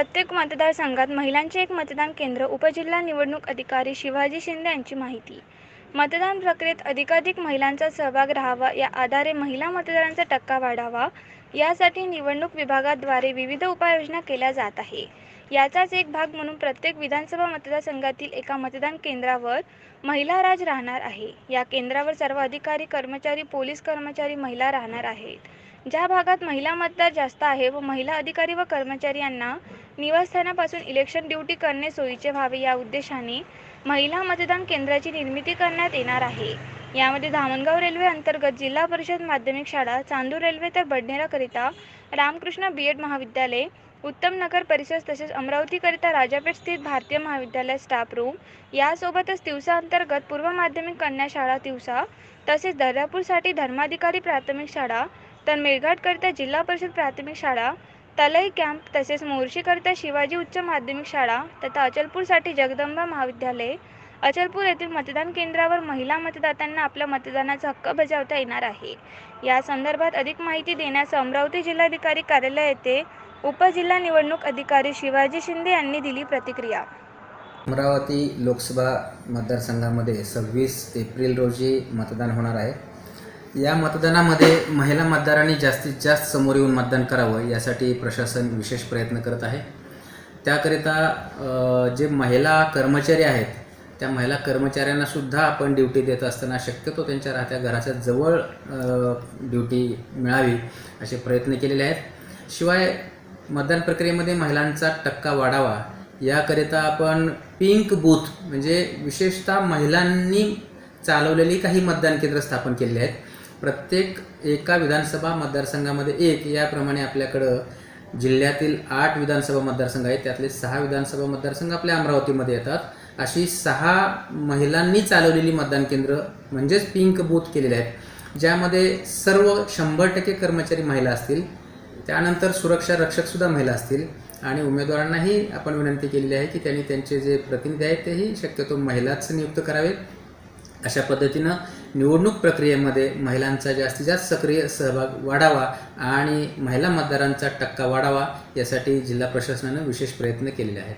प्रत्येक मतदारसंघात महिलांचे एक मतदान केंद्र उपजिल्हा निवडणूक अधिकारी शिवाजी शिंदे यांची माहिती. मतदान प्रक्रियेत अधिकाधिक महिलांचा सहभाग राहावा या आधारे महिला मतदारांचा टक्का वाढावा. यासाठी निवडणूक विभागाद्वारे विविध उपाययोजना केल्या जात आहे. याचाच एक भाग म्हणून प्रत्येक विधानसभा मतदारसंघातील एका मतदान केंद्रावर महिला राज राहणार आहे. या केंद्रावर सर्व अधिकारी कर्मचारी पोलीस कर्मचारी महिला राहणार आहेत. ज्या भागात महिला मतदार जास्त आहे व महिला अधिकारी व कर्मचारी यांना निवासस्थानापासून इलेक्शन ड्युटी करणे सोयीचे व्हावे या उद्देशाने महिला मतदान केंद्राची निर्मिती करण्यात येणार आहे. यामध्ये धामणगाव रेल्वे अंतर्गत जिल्हा परिषद माध्यमिक शाळा चांदूर रेल्वे तर बडनेराकरिता रामकृष्ण बी एड महाविद्यालय उत्तम नगर परिसर तसेच अमरावतीकरिता राजापेठ स्थित भारतीय महाविद्यालय स्टाफ रूम यासोबतच तिवसा अंतर्गत पूर्व माध्यमिक कन्या शाळा तिवसा तसेच दर्यापूरसाठी धर्माधिकारी प्राथमिक शाळा तर मेळघाटकरिता जिल्हा परिषद प्राथमिक शाळा तलई कॅम्प तसेच मोर्शीकरिता शिवाजी उच्च माध्यमिक शाळा तथा अचलपूरसाठी जगदंबा महाविद्यालय अचलपूर येथील मतदान केंद्रावर महिला मतदात्यांना आपल्या मतदानाचा हक्क बजावता येणार आहे. या संदर्भात अधिक माहिती देण्यास अमरावती जिल्हाधिकारी कार्यालय येथे उपजिल्हा निवडणूक अधिकारी शिवाजी शिंदे यांनी दिली प्रतिक्रिया. अमरावती लोकसभा मतदारसंघामध्ये सव्वीस एप्रिल रोजी मतदान होणार आहे. या मतदानामध्ये महिला मतदारांनी जास्तीत जास्त समोर येऊन मतदान करावं यासाठी प्रशासन विशेष प्रयत्न करत आहे. त्याकरिता जे महिला कर्मचारी आहेत त्या महिला कर्मचाऱ्यांना सुद्धा आपण ड्युटी देत असताना शक्यतो त्यांच्या राहत्या घराच्या जवळ ड्युटी मिळावी असे प्रयत्न केलेले आहेत. शिवाय मतदान प्रक्रियेमध्ये महिलांचा टक्का वाढावा याकरिता आपण पिंक बूथ म्हणजे विशेषतः महिलांनी चालवलेली काही मतदान केंद्र स्थापन केलेली आहेत. प्रत्येक एका विधानसभा मतदारसंघामध्ये एक याप्रमाणे आपल्याकडं जिल्ह्यातील आठ विधानसभा मतदारसंघ आहेत. त्यातले सहा विधानसभा मतदारसंघ आपल्या अमरावतीमध्ये येतात. अशी सहा महिलांनी चालवलेली मतदान केंद्र म्हणजेच पिंक बूथ केलेले आहेत. ज्यामध्ये सर्व शंभर टक्के कर्मचारी महिला असतील. त्यानंतर सुरक्षा रक्षकसुद्धा महिला असतील. आणि उमेदवारांनाही आपण विनंती केलेली आहे की त्यांनी त्यांचे जे प्रतिनिधी आहेत तेही शक्यतो महिलाच नियुक्त करावेत. अशा पद्धतीनं निवडणूक प्रक्रियेमध्ये महिलांचा जास्तीत जास्त सक्रिय सहभाग वाढावा आणि महिला मतदारांचा टक्का वाढावा यासाठी जिल्हा प्रशासनानं विशेष प्रयत्न केलेले आहेत.